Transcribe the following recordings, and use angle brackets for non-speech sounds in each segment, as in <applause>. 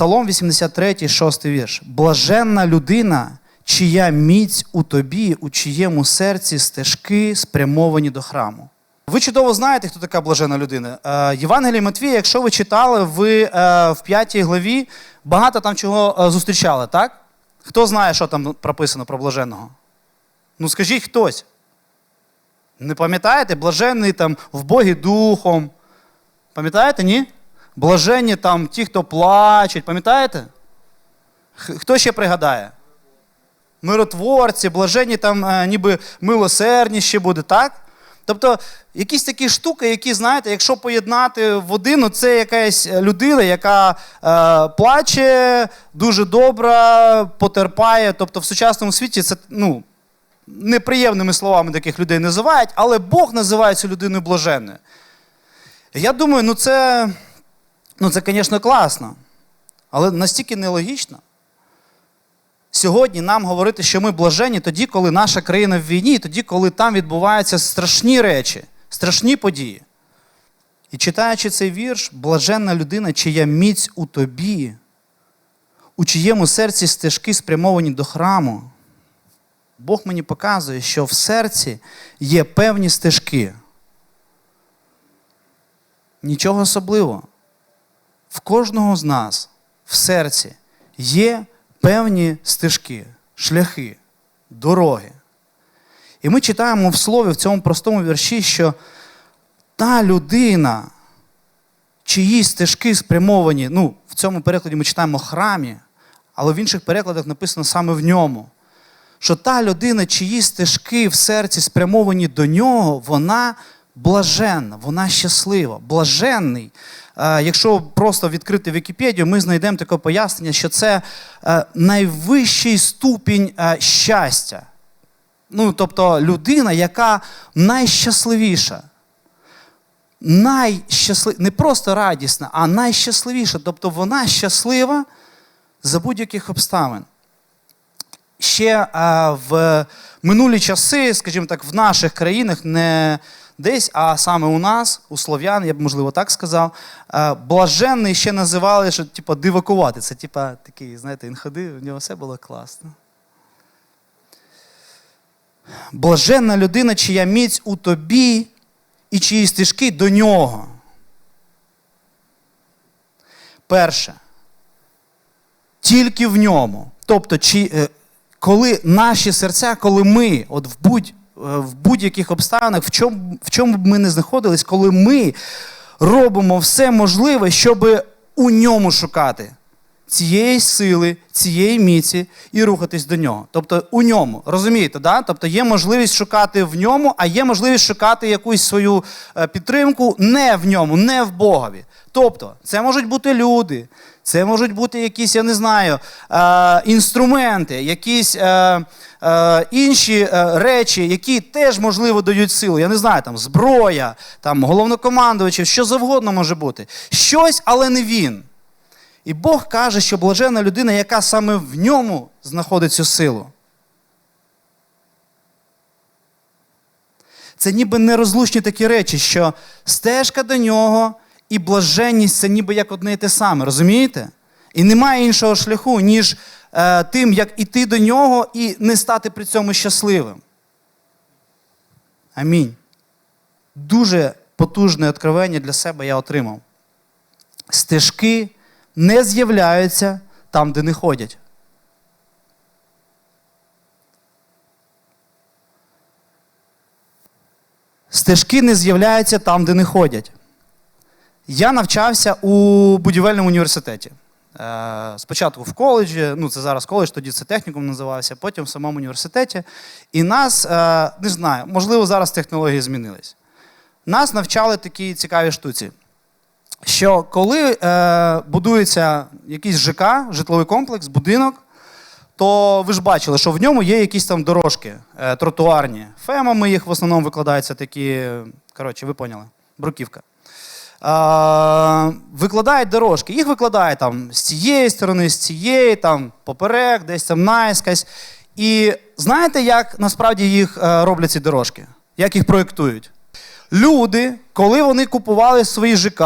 Псалом 83, 6 вірш. Блаженна людина, чия міць у тобі, у чиєму серці стежки спрямовані до храму. Ви чудово знаєте, хто така блажена людина. Е, Євангелій Матвія, якщо ви читали, ви е, в п'ятій главі багато там чого е, зустрічали, так? Хто знає, що там прописано про блаженного? Ну скажіть хтось. Не пам'ятаєте? Блаженний там в Богі духом. Пам'ятаєте, ні? Блаженні там ті, хто плачуть, пам'ятаєте? Хто ще пригадає? Миротворці, блаженні там е, ніби милосердні ще буде, так? Тобто якісь такі штуки, які, знаєте, якщо поєднати в один, ну, це якась людина, яка е, плаче, дуже добра, потерпає. Тобто в сучасному світі це ну, неприємними словами таких людей називають, але Бог називає цю людину блаженною. Я думаю, ну це, ну це, звісно, класно, але настільки нелогічно. Сьогодні нам говорити, що ми блажені тоді, коли наша країна в війні, тоді, коли там відбуваються страшні речі, страшні події. І читаючи цей вірш, блаженна людина, чия міць у тобі, у чиєму серці стежки спрямовані до храму. Бог мені показує, що в серці є певні стежки. Нічого особливого. В кожного з нас в серці є певні стежки, шляхи, дороги. І ми читаємо в слові в цьому простому вірші, що та людина, чиї стежки спрямовані, ну, в цьому перекладі ми читаємо храмі, але в інших перекладах написано саме в ньому. Що та людина, чиї стежки в серці спрямовані до нього, вона блаженна, вона щаслива. Блаженний. Е, Якщо просто відкрити Вікіпедію, ми знайдемо таке пояснення, що це е, найвищий ступінь е, щастя. Ну, тобто людина, яка найщасливіша. Найщаслив... Не просто радісна, а найщасливіша. Тобто вона щаслива за будь-яких обставин. Ще в минулі часи, скажімо так, в наших країнах не десь, а саме у нас, у слов'ян, я б можливо так сказав, блаженний ще називали, що типу, дивакувати. Це типа такий, знаєте, він ходив, в нього все було класно. Блаженна людина, чия міць у тобі і чиї стежки до нього. Перше. Тільки в ньому. Тобто, чи, е, коли наші серця, коли ми, от в будь, е, в будь-яких обставинах, в чому, в чому б ми не знаходились, коли ми робимо все можливе, щоб у ньому шукати цієї сили, цієї міці і рухатись до нього. Тобто у ньому. Розумієте, да? Тобто є можливість шукати в ньому, а є можливість шукати якусь свою е, підтримку не в ньому, не в Богові. Тобто, це можуть бути люди, це можуть бути якісь, я не знаю, е, інструменти, якісь е, е, інші речі, які теж, можливо, дають силу. Я не знаю, там зброя, там головнокомандувачів, що завгодно може бути. Щось, але не він. І Бог каже, що блажена людина, яка саме в ньому знаходить цю силу. Це ніби нерозлучні такі речі, що стежка до нього і блаженність це ніби як одне і те саме, розумієте? І немає іншого шляху, ніж е, тим, як іти до нього і не стати при цьому щасливим. Амінь. Дуже потужне откровення для себе я отримав. Стежки не з'являються там, де не ходять. Стежки не з'являються там, де не ходять. Я навчався у будівельному університеті. Е, Спочатку в коледжі, ну це зараз коледж, тоді це технікум називався, потім в самому університеті. І нас, е, не знаю, можливо, зараз технології змінились. Нас навчали такі цікаві штуці що коли е, будується якийсь ЖК, житловий комплекс, будинок, то ви ж бачили, що в ньому є якісь там дорожки тротуарні. Фемами їх в основному викладаються такі, коротше, ви поняли, бруківка. Викладають дорожки. Їх викладають там з цієї сторони, з цієї, там поперек, десь там наискось. І знаєте, як насправді їх е, роблять ці дорожки? Як їх проєктують? Люди, коли вони купували свої ЖК,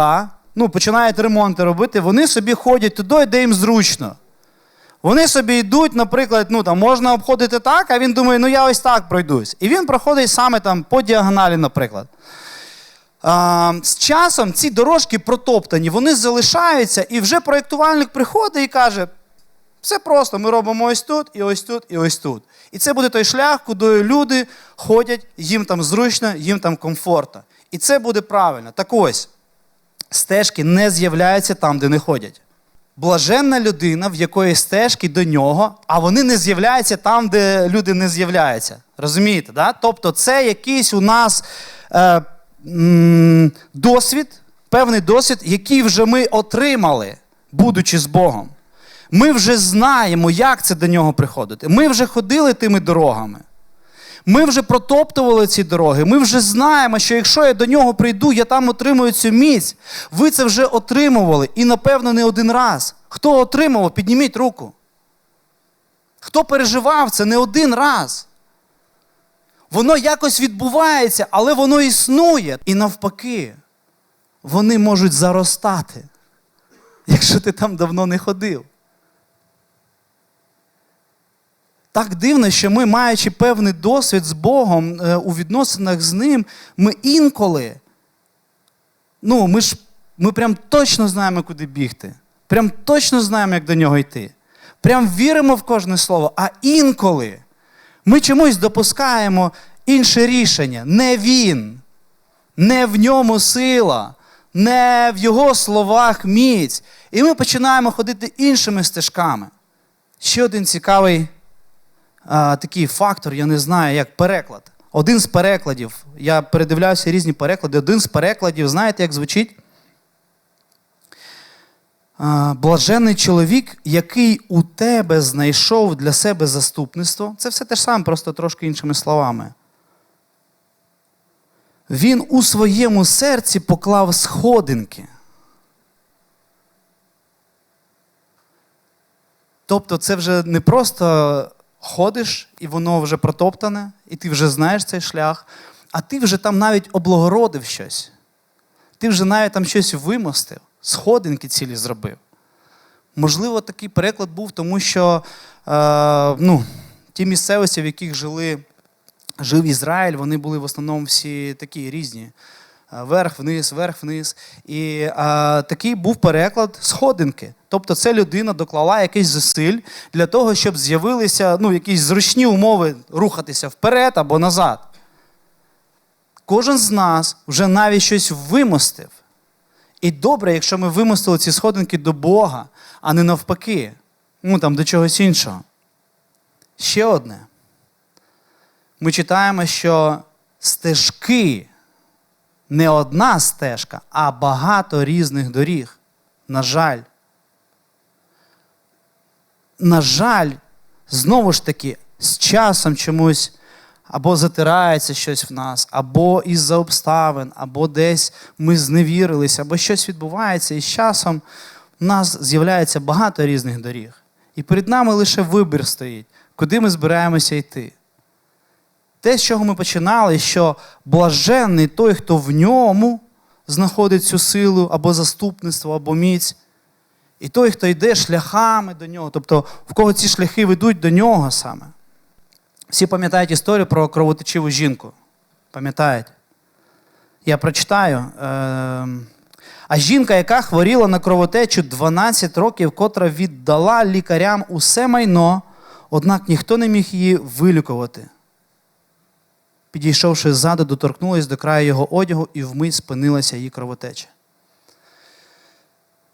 ну, починають ремонти робити, вони собі ходять туди, де їм зручно. Вони собі йдуть, наприклад, ну там можна обходити так, а він думає, ну я ось так пройдусь. І він проходить саме там по діагоналі, наприклад. З часом ці дорожки протоптані, вони залишаються, і вже проєктувальник приходить і каже: все просто, ми робимо ось тут, і ось тут, і ось тут. І це буде той шлях, куди люди ходять, їм там зручно, їм там комфортно. І це буде правильно. Так ось, стежки не з'являються там, де не ходять. Блаженна людина, в якої стежки до нього, а вони не з'являються там, де люди не з'являються. Розумієте? Да? Тобто, це якийсь у нас е, досвід, певний досвід, який вже ми отримали, будучи з Богом. Ми вже знаємо, як це до нього приходити. Ми вже ходили тими дорогами. Ми вже протоптували ці дороги. Ми вже знаємо, що якщо я до нього прийду, я там отримую цю міць. Ви це вже отримували. І, напевно, не один раз. Хто отримував, підніміть руку. Хто переживав це не один раз. Воно якось відбувається, але воно існує. І навпаки, вони можуть заростати, якщо ти там давно не ходив. Так дивно, що ми, маючи певний досвід з Богом е, у відносинах з Ним, ми інколи, ну, ми ж ми прям точно знаємо, куди бігти. Прям точно знаємо, як до нього йти. Прям віримо в кожне слово. А інколи ми чомусь допускаємо інше рішення. Не він, не в ньому сила, не в його словах міць. І ми починаємо ходити іншими стежками. Ще один цікавий а, такий фактор, я не знаю, як переклад. Один з перекладів, я передивлявся різні переклади. Один з перекладів, знаєте, як звучить? Блажений чоловік, який у тебе знайшов для себе заступництво. Це все те ж саме, просто трошки іншими словами. Він у своєму серці поклав сходинки. Тобто, це вже не просто ходиш, і воно вже протоптане, і ти вже знаєш цей шлях, а ти вже там навіть облагородив щось. Ти вже навіть там щось вимостив, сходинки цілі зробив. Можливо, такий переклад був, тому що е, ну, ті місцевості, в яких жили, жив Ізраїль, вони були в основному всі такі різні. Е, Верх, вниз, верх, вниз. І е, такий був переклад сходинки. Тобто це людина доклала якийсь зусиль для того, щоб з'явилися ну, якісь зручні умови рухатися вперед або назад. Кожен з нас вже навіть щось вимостив. І добре, якщо ми вимостили ці сходинки до Бога, а не навпаки, ну там до чогось іншого. Ще одне. Ми читаємо, що стежки не одна стежка, а багато різних доріг. На жаль. На жаль, знову ж таки, з часом чомусь або затирається щось в нас, або із-за обставин, або десь ми зневірилися, або щось відбувається, і з часом в нас з'являється багато різних доріг. І перед нами лише вибір стоїть, куди ми збираємося йти. Те, з чого ми починали, що блаженний той, хто в ньому знаходить цю силу або заступництво, або міць, і той, хто йде шляхами до нього, тобто в кого ці шляхи ведуть до нього саме. Всі пам'ятають історію про кровотечиву жінку. Пам'ятають? Я прочитаю. А жінка, яка хворіла на кровотечу 12 років, котра віддала лікарям усе майно, однак ніхто не міг її вилікувати. Підійшовши ззаду, доторкнулась до краю його одягу і вмить спинилася її кровотеча.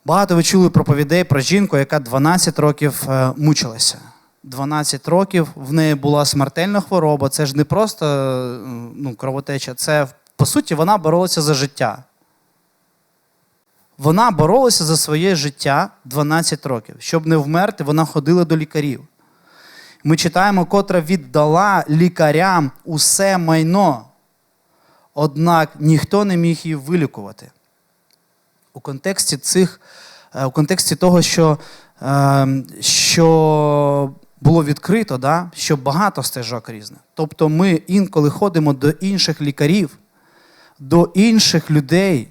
Багато ви чули проповідей про жінку, яка 12 років е, мучилася. 12 років в неї була смертельна хвороба. Це ж не просто е, ну, кровотеча, це, по суті, вона боролася за життя. Вона боролася за своє життя 12 років. Щоб не вмерти, вона ходила до лікарів. Ми читаємо, котра віддала лікарям усе майно, однак ніхто не міг її вилікувати. У контексті цих, е, у контексті того, що е, що було відкрито, да, що багато стежок різних. Тобто ми інколи ходимо до інших лікарів, до інших людей,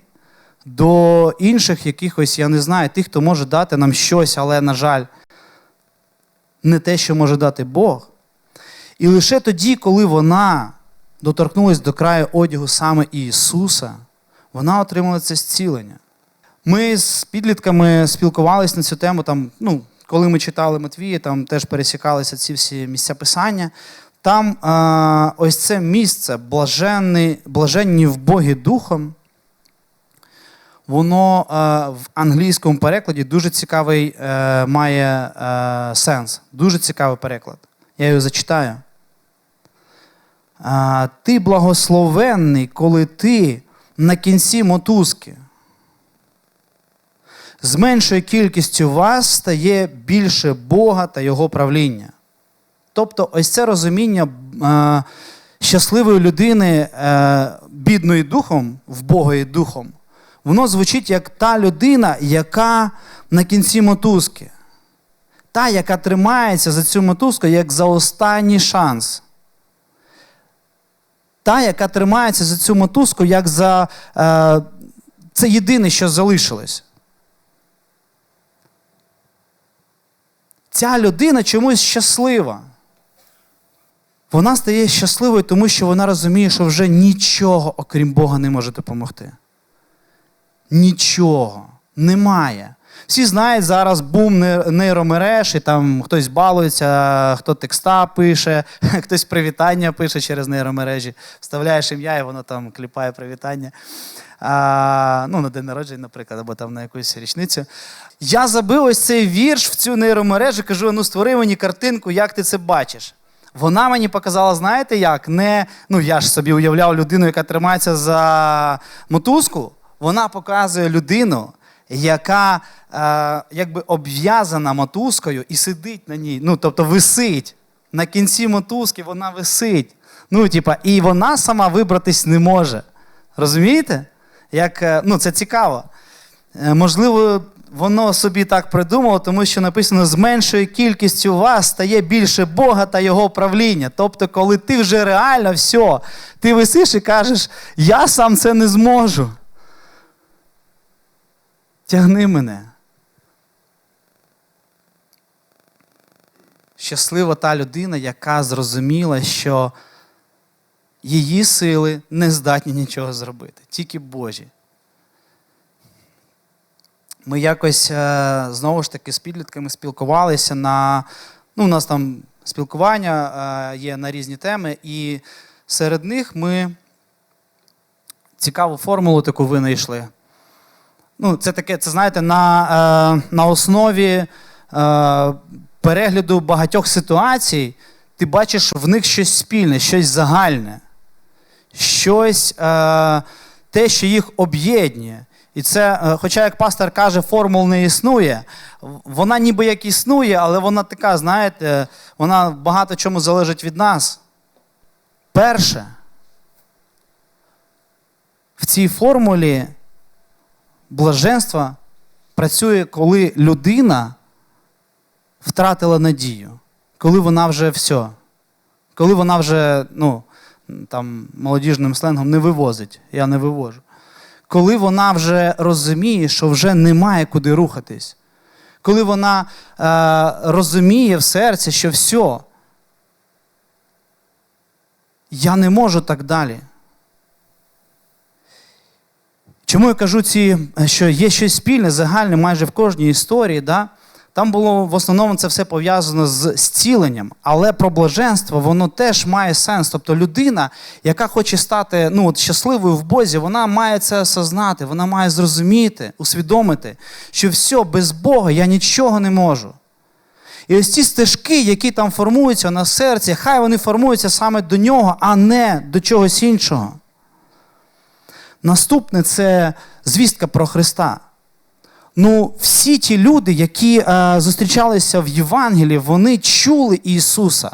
до інших якихось, я не знаю, тих, хто може дати нам щось, але, на жаль, не те, що може дати Бог. І лише тоді, коли вона доторкнулась до краю одягу саме Ісуса, вона отримала це зцілення. Ми з підлітками спілкувалися на цю тему, там, ну, коли ми читали Матвія, там теж пересікалися ці всі місця писання. Там е, ось це місце, блаженні, блаженні в Богі Духом, воно е, в англійському перекладі дуже цікавий е, має е, сенс. Дуже цікавий переклад. Я його зачитаю. А, ти благословенний, коли ти на кінці мотузки. З меншою кількістю вас стає більше Бога та Його правління. Тобто, ось це розуміння е, щасливої людини, е, бідної духом, вбогої духом, воно звучить як та людина, яка на кінці мотузки. Та, яка тримається за цю мотузку, як за останній шанс та, яка тримається за цю мотузку, як за е, це єдине, що залишилось. Ця людина чомусь щаслива. Вона стає щасливою, тому що вона розуміє, що вже нічого, окрім Бога, не може допомогти. Нічого немає. Всі знають зараз бум нейромереж, і там хтось балується, хто текста пише, <laughs> хтось привітання пише через нейромережі. Вставляєш ім'я, і воно там кліпає привітання. А, Ну, на день народження, наприклад, або там на якусь річницю. Я забив ось цей вірш в цю нейромережу, кажу: ну створи мені картинку, як ти це бачиш. Вона мені показала, знаєте як? Не, Ну я ж собі уявляв людину, яка тримається за мотузку. Вона показує людину, яка е, якби обв'язана мотузкою і сидить на ній. Ну, тобто висить. На кінці мотузки вона висить. Ну, типа, І вона сама вибратись не може. Розумієте? Як, е, ну, Це цікаво. Е, можливо, воно собі так придумало, тому що написано: з меншою кількістю вас стає більше Бога та Його правління. Тобто, коли ти вже реально все, ти висиш і кажеш, я сам це не зможу. Тягни мене. Щаслива та людина, яка зрозуміла, що її сили не здатні нічого зробити, тільки Божі. Ми якось е, знову ж таки з підлітками спілкувалися на. Ну, у нас там спілкування е, є на різні теми, і серед них ми цікаву формулу таку винайшли. Ну, Це таке, це знаєте, на е, на основі е, перегляду багатьох ситуацій ти бачиш в них щось спільне, щось загальне, щось е, те, що їх об'єднує. І це, е, хоча, як пастор каже, формул не існує, вона ніби як існує, але вона така, знаєте, вона багато чому залежить від нас. Перше, в цій формулі блаженство працює, коли людина втратила надію, коли вона вже все, коли вона вже, ну, там, молодіжним сленгом не вивозить, я не вивожу. Коли вона вже розуміє, що вже немає куди рухатись, коли вона е, розуміє в серці, що все, я не можу так далі. Чому я кажу, ці, що є щось спільне, загальне майже в кожній історії. Да? Там було в основному це все пов'язано з зціленням, але про блаженство воно теж має сенс. Тобто людина, яка хоче стати ну, от, щасливою в Бозі, вона має це осознати, вона має зрозуміти, усвідомити, що все, без Бога я нічого не можу. І ось ці стежки, які там формуються на серці, хай вони формуються саме до нього, а не до чогось іншого. Наступне це звістка про Христа. Ну, всі ті люди, які е, зустрічалися в Євангелії, вони чули Ісуса.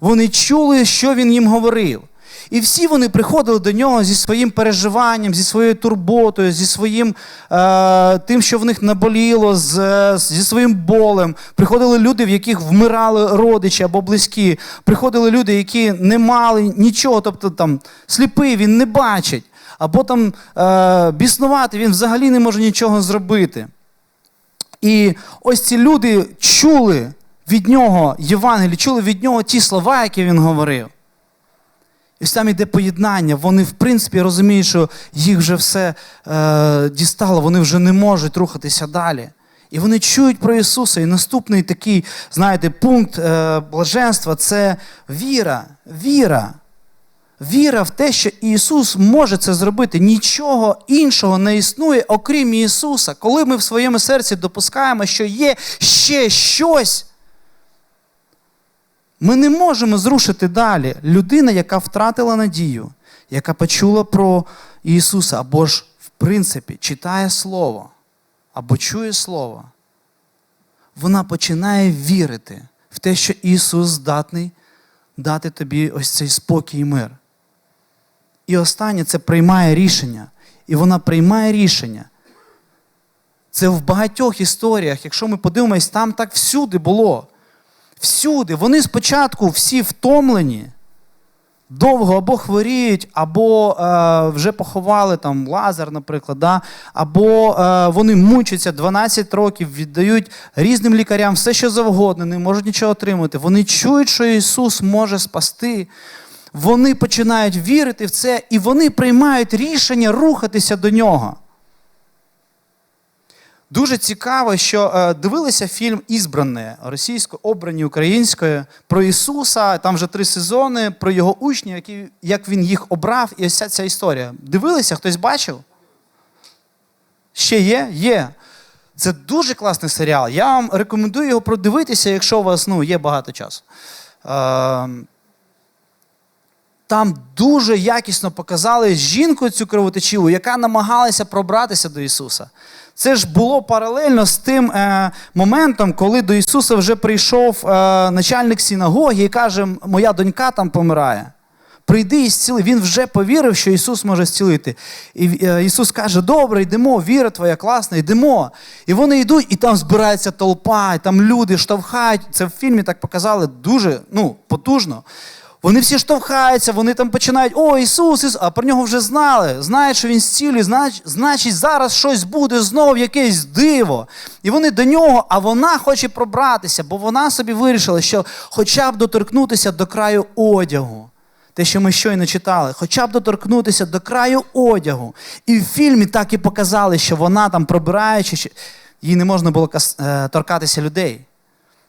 Вони чули, що Він їм говорив. І всі вони приходили до нього зі своїм переживанням, зі своєю турботою, зі своїм е, тим, що в них наболіло, з, зі своїм болем. Приходили люди, в яких вмирали родичі або близькі. Приходили люди, які не мали нічого, тобто там сліпий, він не бачить. Або там е, біснувати, він взагалі не може нічого зробити. І ось ці люди чули від нього Євангелії, чули від нього ті слова, які він говорив. І там іде поєднання. Вони, в принципі, розуміють, що їх вже все е, дістало, вони вже не можуть рухатися далі. І вони чують про Ісуса. І наступний такий, знаєте, пункт е, блаженства це віра. Віра. Віра в те, що Ісус може це зробити. Нічого іншого не існує, окрім Ісуса. Коли ми в своєму серці допускаємо, що є ще щось, ми не можемо зрушити далі. Людина, яка втратила надію, яка почула про Ісуса, або ж, в принципі, читає Слово, або чує Слово, вона починає вірити в те, що Ісус здатний дати тобі ось цей спокій і мир. І останнє це приймає рішення. І вона приймає рішення. Це в багатьох історіях, якщо ми подивимось, там так всюди було. Всюди. Вони спочатку всі втомлені, довго або хворіють, або е, вже поховали там Лазар, наприклад, да? або е, вони мучаться 12 років, віддають різним лікарям все, що завгодно, не можуть нічого отримати. Вони чують, що Ісус може спасти. Вони починають вірити в це, і вони приймають рішення рухатися до нього. Дуже цікаво, що е, дивилися фільм Ізбране російською, обрані українською про Ісуса. Там вже три сезони, про його учнів, які, як він їх обрав, і ось ця, історія. Дивилися, хтось бачив? Ще є? Є. Це дуже класний серіал. Я вам рекомендую його продивитися, якщо у вас ну, є багато часу. Е, там дуже якісно показали жінку цю кровотечіву, яка намагалася пробратися до Ісуса. Це ж було паралельно з тим е, моментом, коли до Ісуса вже прийшов е, начальник синагоги і каже, моя донька там помирає. Прийди і зціли. Він вже повірив, що Ісус може зцілити. І е, Ісус каже: Добре, йдемо, віра твоя класна, йдемо. І вони йдуть, і там збирається толпа, і там люди штовхають. Це в фільмі так показали дуже ну, потужно. Вони всі штовхаються, вони там починають, о, Ісус, Ісус, а про нього вже знали. Знають, що Він зцілює, значить, значить, зараз щось буде знову якесь диво. І вони до нього, а вона хоче пробратися, бо вона собі вирішила, що хоча б доторкнутися до краю одягу. Те, що ми щойно читали, хоча б доторкнутися до краю одягу. І в фільмі так і показали, що вона там пробираючи, їй не можна було е, торкатися людей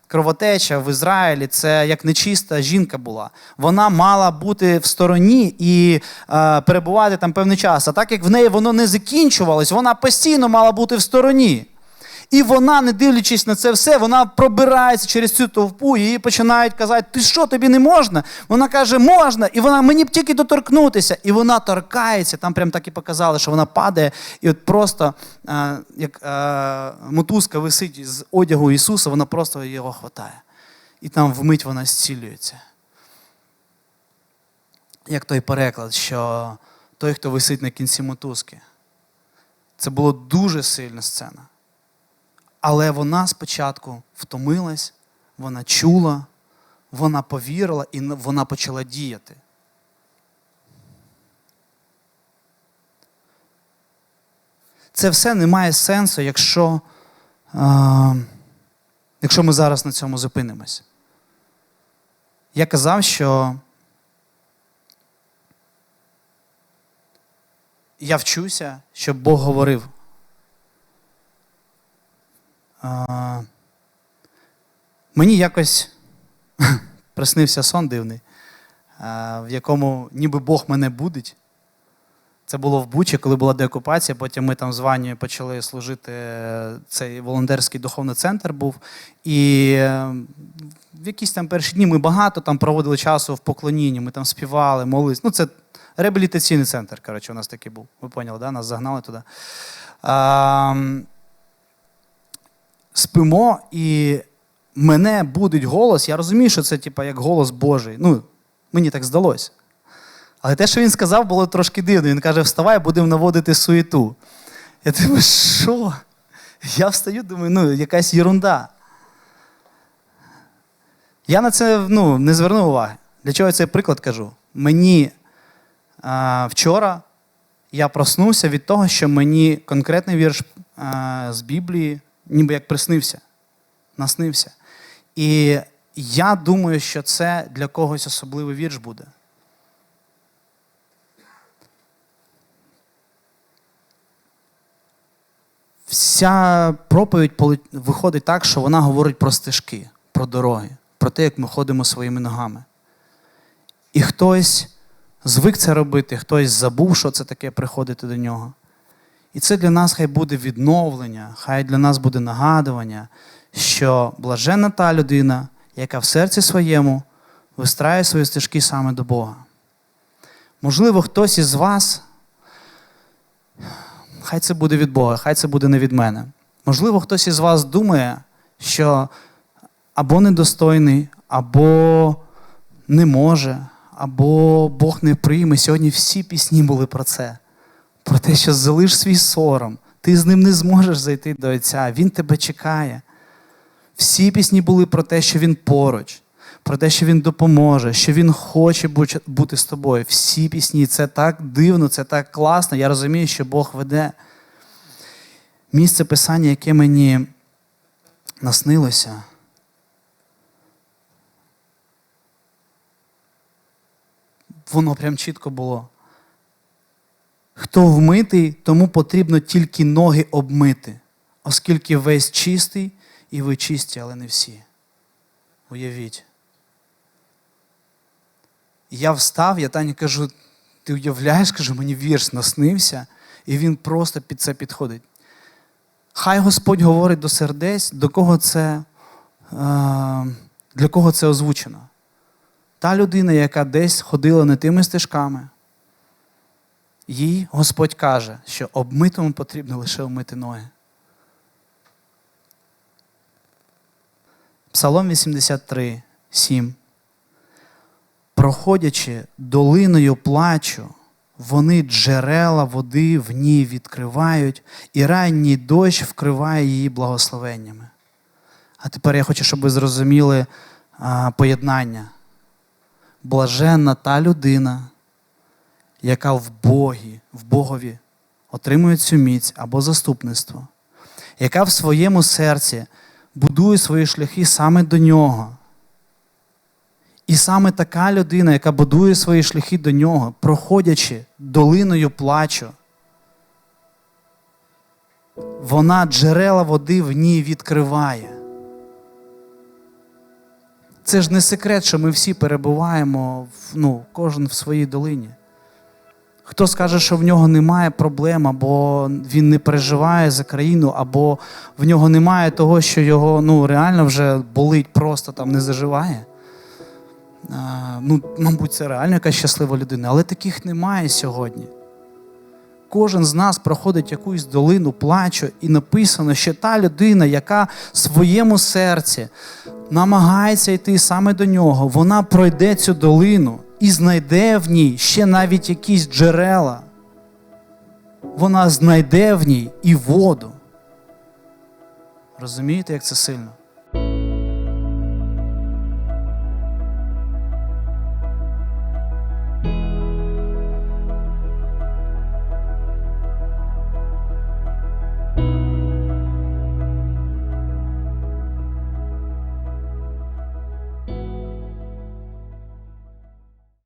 кровотеча в Ізраїлі це як нечиста жінка була. Вона мала бути в стороні і е, перебувати там певний час. А так як в неї воно не закінчувалось, вона постійно мала бути в стороні. І вона, не дивлячись на це все, вона пробирається через цю товпу, і їй починають казати, ти що, тобі не можна? Вона каже, можна, і вона мені б тільки доторкнутися. І вона торкається. Там прям так і показали, що вона падає, і от просто а, як а, мотузка висить з одягу Ісуса, вона просто його хватає. І там вмить вона зцілюється. Як той переклад, що той, хто висить на кінці мотузки. Це була дуже сильна сцена. Але вона спочатку втомилась, вона чула, вона повірила і вона почала діяти. Це все не має сенсу, якщо, а, якщо ми зараз на цьому зупинимося. Я казав, що я вчуся, щоб Бог говорив. Мені якось <laughs> приснився сон дивний, в якому ніби Бог мене будить. Це було в Бучі, коли була деокупація. Потім ми там з Ванією почали служити. Цей волонтерський духовний центр був. І е, в якісь там перші дні ми багато там проводили часу в поклонінні, ми там співали, молились. Ну, це реабілітаційний центр, коротше, у нас такий був. Ви поняли, да? нас загнали туди. Спимо, і мене будить голос. Я розумію, що це типу, як голос Божий. Ну, Мені так здалося. Але те, що він сказав, було трошки дивно. Він каже, вставай, будемо наводити суєту. Я думаю, що? Я встаю, думаю, ну, якась ерунда. Я на це ну, не звернув уваги. Для чого я цей приклад кажу? Мені а, вчора я проснувся від того, що мені конкретний вірш е, з Біблії ніби як приснився, наснився. І я думаю, що це для когось особливий вірш буде. Вся проповідь виходить так, що вона говорить про стежки, про дороги, про те, як ми ходимо своїми ногами. І хтось звик це робити, хтось забув, що це таке приходити до нього. І це для нас хай буде відновлення, хай для нас буде нагадування, що блаженна та людина, яка в серці своєму вистрає свої стежки саме до Бога. Можливо, хтось із вас, хай це буде від Бога, хай це буде не від мене. Можливо, хтось із вас думає, що або недостойний, або не може, або Бог не прийме. Сьогодні всі пісні були про це. Про те, що залиш свій сором, ти з ним не зможеш зайти до Отця, Він тебе чекає. Всі пісні були про те, що Він поруч, про те, що Він допоможе, що Він хоче бути з тобою. Всі пісні, це так дивно, це так класно. Я розумію, що Бог веде. Місце писання, яке мені наснилося. Воно прям чітко було. Хто вмитий, тому потрібно тільки ноги обмити, оскільки весь чистий, і ви чисті, але не всі. Уявіть. Я встав, я Тані кажу, ти уявляєш, кажу, мені вірш наснився, і він просто під це підходить. Хай Господь говорить до сердець, до кого це, е, для кого це озвучено. Та людина, яка десь ходила не тими стежками, їй Господь каже, що обмитому потрібно лише вмити ноги. Псалом 83, 7. Проходячи долиною плачу, вони джерела води в ній відкривають, і ранній дощ вкриває її благословеннями. А тепер я хочу, щоб ви зрозуміли а, поєднання. Блаженна та людина, яка в Богі, в Богові отримує цю міць або заступництво, яка в своєму серці будує свої шляхи саме до нього. І саме така людина, яка будує свої шляхи до нього, проходячи долиною плачу, вона джерела води в ній відкриває. Це ж не секрет, що ми всі перебуваємо, ну, кожен в своїй долині. Хто скаже, що в нього немає проблем, або він не переживає за країну, або в нього немає того, що його ну, реально вже болить, просто там не заживає. А, ну, мабуть, це реально якась щаслива людина, але таких немає сьогодні. Кожен з нас проходить якусь долину плачу, і написано, що та людина, яка в своєму серці намагається йти саме до нього, вона пройде цю долину і знайде в ній ще навіть якісь джерела. Вона знайде в ній і воду. Розумієте, як це сильно?